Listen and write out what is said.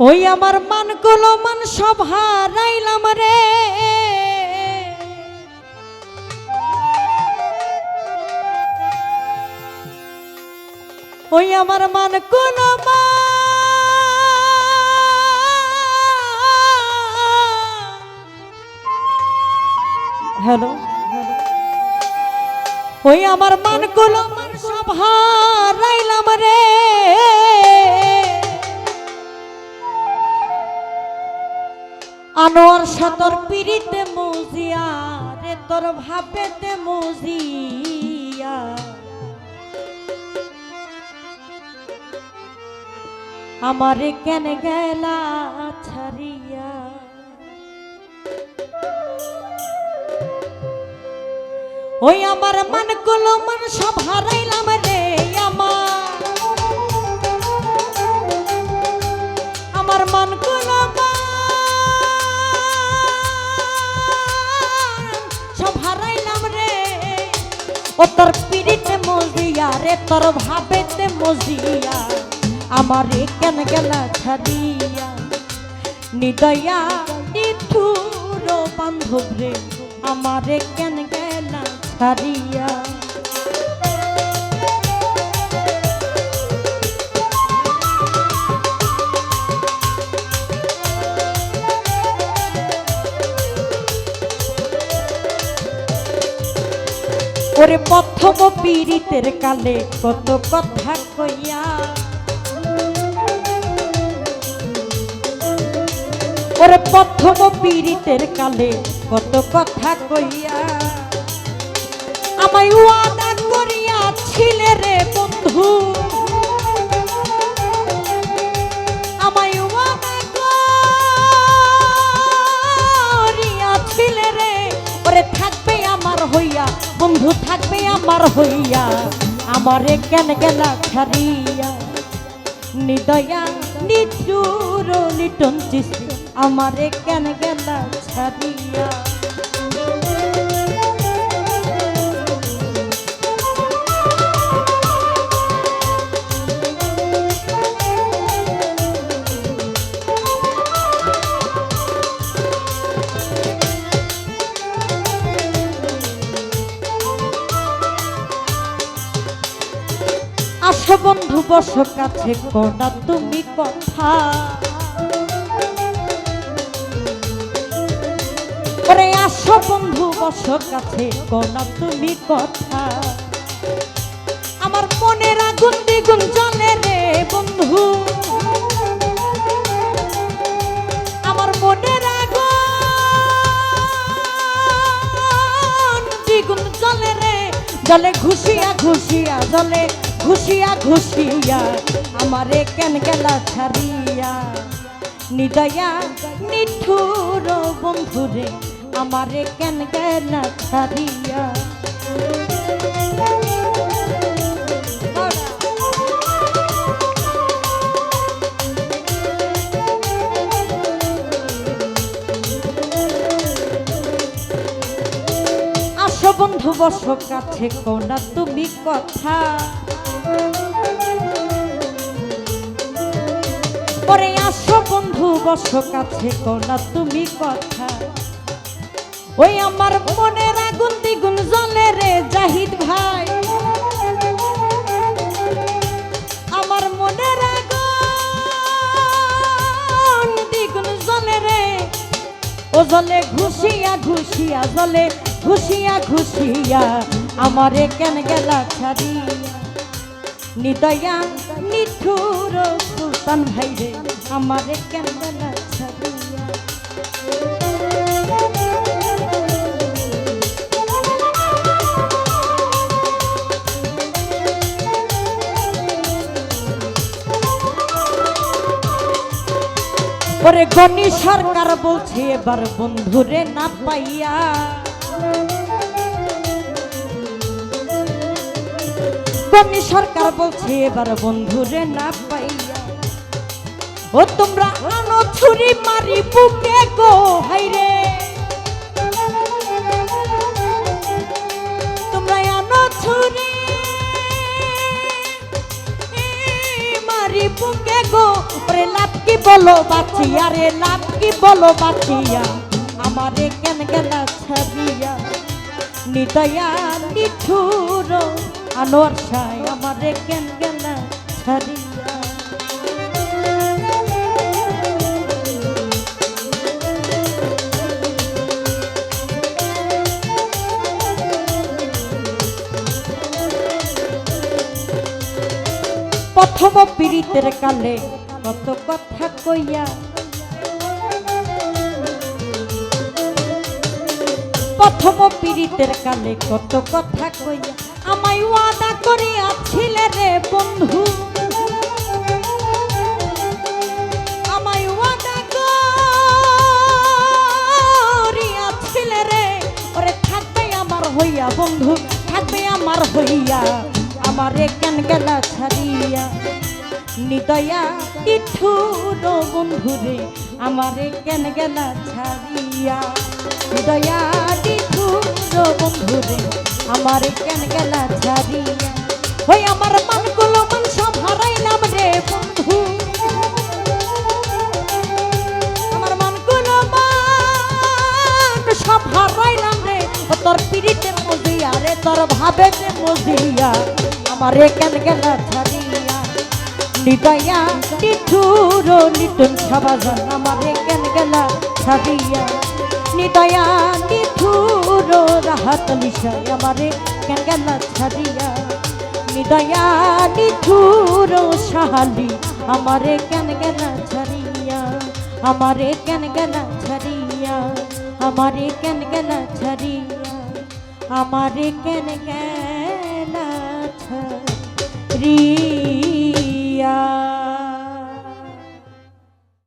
ওই আমার মানগুলো মান সব হারাইলাম রে। ওই আমার মানগুলো হ্যালো? ওই আমার মানগুলো মান সব হারাইলাম আনোয়ার সাতর পিড়িতে মজিয়া, রে তোর ভাবেতে মজিয়া। আমারে কেন গেলা ছাড়িয়া? ওই আমার মানগুলো মান সব হারাইলাম রে, আমার ও তোর পিড়িতে মজিয়া রে, তোর ভাবেতে মজিয়া। আমারে কেন গেলা ছাড়িয়া? নিদয়া নিঠুর বান্ধব রে, আমারে কেন গেলা ছাড়িয়া? ওরে প্রথম পীড়িতের কালে কত কথা কইয়া। ওরে প্রথম পীড়িতের কালে কত কথা কইয়া। আমায় ওয়াদা করিয়া ছিলে রে বন্ধু। আমার হইয়া আমারে কেন গেলা খারিয়া নিদয়া নিচুর লিটন চিস আমারে কেন গেলা ছাড়িয়া? বন্ধু, বস কাছে কোনা তুমি কথা। ওরে আসো বন্ধু, বস কাছে কোনা তুমি কথা। আমার মনের আগুন দ্বিগুণ জ্বলে রে বন্ধু। আমার মনের আগুন দ্বিগুণ জ্বলে রে। জলে ঘুষিয়া ঘুষিয়া, জলে ঘুষিয়া ঘুষিয়া আমারে কেন গেলা ছাড়িয়া? নিদয়া নিঠুর বন্ধুরে, আমারে কেন গেলা ছাড়িয়া? বন্ধু, বস কাছে কোনা, তুমি কথা পরে আসো বন্ধু, বস কাছে কোনা তুমি কথা। ওই আমার মনের আগুন দ্বিগুণ জ্বলে রে জাহিদ ভাই। আমার মনের আগুন দ্বিগুণ জ্বলে রে। ও জলে ঘুষিয়া ঘুষিয়া জলে ঘুষিয়া ঘুষিয়া। আমারে কেন গেলা ছাড়িয়া? নিদয়া নিঠুর সুলতান ভাই রে, আমারে কেন ওরে গনি সরকার বলছে, এবার বন্ধুরে না পাইয়া গনি সরকার বলছে, এবার বন্ধুরে না পাইয়া। ও তোমরা আনো ছুরি মারি বুকে গো, হাইরে। তোমরা আনো ছুরি মারি বুকে গো। ওরে লাথি কি বলো বাচিয়া রে লাভ কি বলো বাচিয়া আমারে কেন গেলা ছাড়িয়া? নিদয়া নিঠুর আনোয়ার সাই আমারে কেন গেলা ছাড়িয়া? প্রথম পীড়িতের কালে কত কথা কইয়া প্রথম পীড়িতের কালে কত কথা কইয়া আমায় ওয়াদা করিয়াছিলে রে বন্ধু। আমায় রে। থাকবে আমার হইয়া বন্ধু, থাকবে আমার হইয়া। আমারে কেন গেলা ছাড়িয়া? নিদয়া ইঠুর বন্ধুরে আমারে কেন গেলা ছাড়িয়া? নিদয়া ইঠুর বন্ধুরে, আমারে কেন গেলা ছাড়িয়া। ওই আমার মানগুলো মান সব হারাইলাম রে বন্ধু। আমার মানগুলো মান সব হারাইলাম রে। তোর পিড়িতে মজিয়া রে, তোর ভাবেতে মজিয়া। আমারে কেন গেলা ছাড়িয়া। নিদয়া নিঠুর নিটুন সাবাজান, আমারে কেন গেলা ছাড়িয়া। নিদয়া নিঠুর রাহাত লিশাই আমারে, কেন গেলা ছাড়িয়া? নিদয়া নিঠুর সাহালি আমারে, কেন গেলা ছাড়িয়া? আমারে কেন গেলা ছাড়িয়া? আমারে কেন গেলা ছাড়িয়া? আমারে কেন গেলা ছাড়িয়া?